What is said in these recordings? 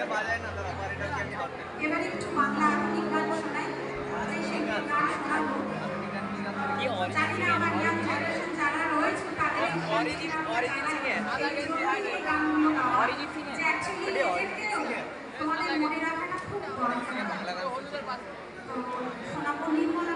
এবার একটু বাংলা আধুনিক গান শোনাই। যে সেই গান শোনাবো। জানি না আমার ইয়াং জেনারেশন যারা রয়েছে তাদের অরিজিৎ সিং অরিজিৎ সিং যে অ্যাকচুয়ালি তোমাদের মনে রাখাটা খুব বড় শোনাবো নির্মলা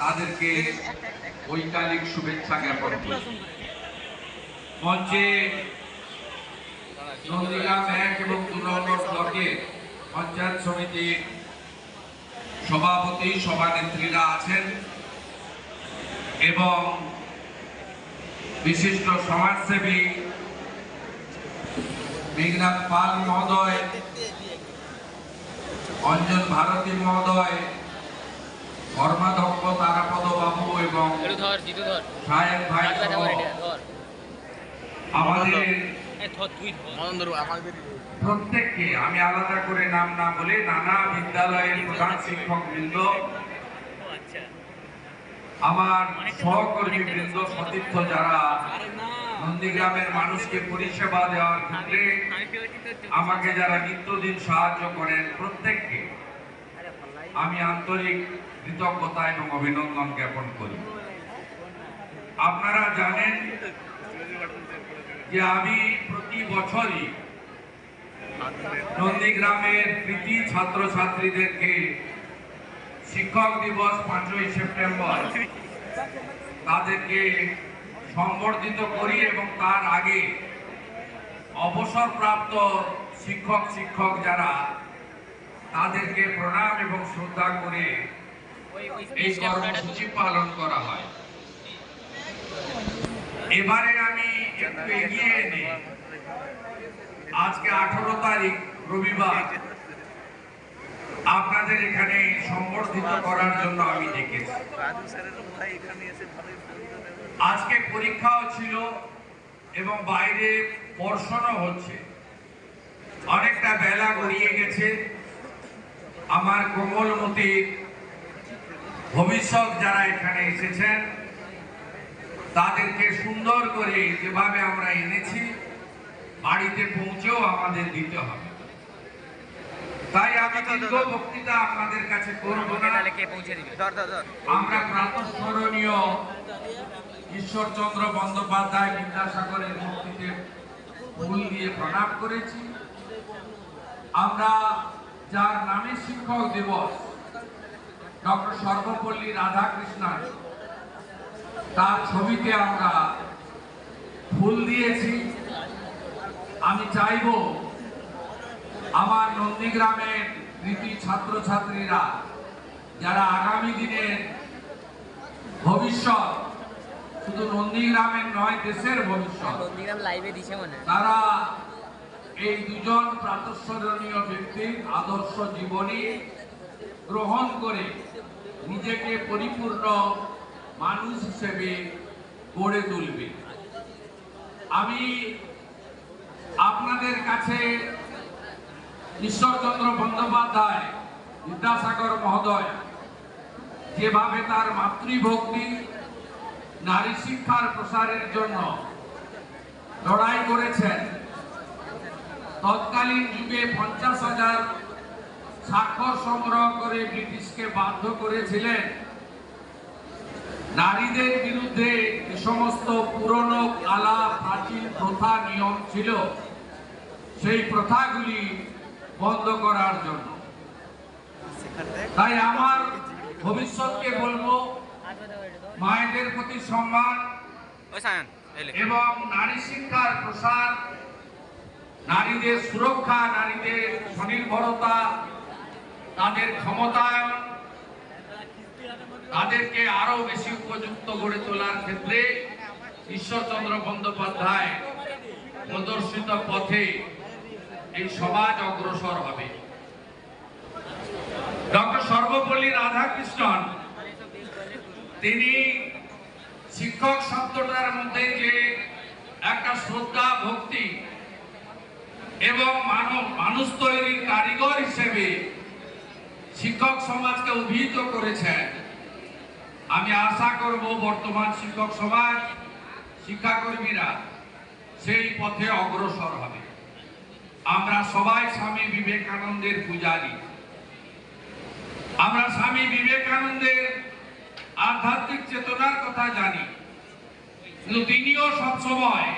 তাদেরকে বৈকালিক শুভেচ্ছা জ্ঞাপন করি। মঞ্চে নন্দীগ্রাম এক এবং দু নম্বর ব্লকের পঞ্চায়েত সমিতির সভাপতি সভানেত্রীরা আছেন এবং বিশিষ্ট সমাজসেবী মেঘনাথ পাল মহোদয় অঞ্জন ভারতী মহোদয় তারাপদ বাবু এবং সাহেব ভাই আমাদের প্রত্যেককে আমি আলাদা করে নাম না বলে নানা বিদ্যালয়ের প্রধান শিক্ষক বৃন্দ আচ্ছা। আমার সহকর্মী বৃন্দ সতীর্থ যারা নন্দীগ্রামের মানুষকে পরিষেবা দেওয়ার ক্ষেত্রে আমাকে যারা নিত্যদিন সাহায্য করেন প্রত্যেককে আমি আন্তরিক কৃতজ্ঞতা এবং অভিনন্দন জ্ঞাপন করি। আপনারা জানেন যে আমি প্রতি বছরই নন্দীগ্রামের কৃতি ছাত্রছাত্রীদেরকে শিক্ষক দিবস পাঁচই সেপ্টেম্বর তাদেরকে সম্বর্ধিত করি এবং তার আগে অবসরপ্রাপ্ত শিক্ষক শিক্ষক যারা, তাদেরকে প্রণাম এবং শ্রদ্ধা করে এই কর্মসূচি পালন করা হয়। এবারে আমি একটু এগিয়ে এনে আজকে আঠারো তারিখ, রবিবার, আপনাদের এখানে সম্বর্ধিত করার জন্য আমি ডেকেছি। আজকে পরীক্ষাও ছিল এবং বাইরে বর্ষণও হচ্ছে। অনেকটা বেলা গড়িয়ে গেছে। আমার কোমলমতির ভবিষ্যৎ যারা এখানে এসেছেন তাদেরকে সুন্দর করে যেভাবে আমরা এনেছি বাড়িতে পৌঁছেও আমাদের দিতে হবে। তাই আমি দীর্ঘ বক্তৃতা আপনাদের কাছে করব না। আমরা প্রাতঃস্মরণীয় ঈশ্বরচন্দ্র বন্দ্যোপাধ্যায় বিদ্যাসাগরের মূর্তিতে ফুল দিয়ে প্রণাম করেছি। আমরা যার নামে শিক্ষক দিবস, ডক্টর সর্বপল্লী রাধাকৃষ্ণন তার ছবিতে আমরা ফুল দিয়েছি। আমি চাইব আমার নন্দীগ্রামের কৃতি ছাত্রছাত্রীরা, যারা আগামী দিনের ভবিষ্যৎ শুধু নন্দীগ্রামের নয় দেশের ভবিষ্যৎ। নন্দীগ্রাম লাইভে দিছে মনে তারা এই দুজন প্রাতঃস্মরণীয় ব্যক্তির আদর্শ জীবনী গ্রহণ করে নিজেকে পরিপূর্ণ মানুষ হিসেবে গড়ে তুলবে। আমি আপনাদের কাছে ঈশ্বরচন্দ্র বন্দ্যোপাধ্যায় বিদ্যাসাগর মহোদয় যেভাবে তার মাতৃভক্তি নারী শিক্ষার প্রসারের জন্য লড়াই করেছেন। তৎকালীন যুগে পঞ্চাশ হাজার স্বাক্ষর সংগ্রহ করে ব্রিটিশকে বাধ্য করেছিলেন। নারীদের বিরুদ্ধে যে সমস্ত পুরনো কালা প্রাচীন প্রথা নিয়ম ছিল। সেই প্রথাগুলি বন্ধ করার জন্য। তাই আমার ভবিষ্যৎকে বলব মায়েদের প্রতি সম্মান এবং নারী শিক্ষার প্রসার নারীদের সুরক্ষা নারীদের স্বনির্ভরতা তাদের ক্ষমতায়ন তাদেরকে আরও বেশি উপযুক্ত গড়ে তোলার ক্ষেত্রে ঈশ্বরচন্দ্র বন্দ্যোপাধ্যায় প্রদর্শিত পথে এই সমাজ অগ্রসর হবে। ডক্টর সর্বপল্লী রাধাকৃষ্ণন তিনি শিক্ষক শব্দটার মধ্যে যে একটা শ্রদ্ধা, ভক্তি এবং মানব মানুষ তৈরির কারিগর হিসেবে শিক্ষক সমাজকে অভিহিত করেছেন, আমি আশা করব বর্তমান শিক্ষক সমাজ, শিক্ষাকর্মীরা সেই পথে অগ্রসর হবে। আমরা সবাই স্বামী বিবেকানন্দের পূজারী। আমরা স্বামী বিবেকানন্দের আধ্যাত্মিক চেতনার কথা জানি। কিন্তু তিনিও সবসময়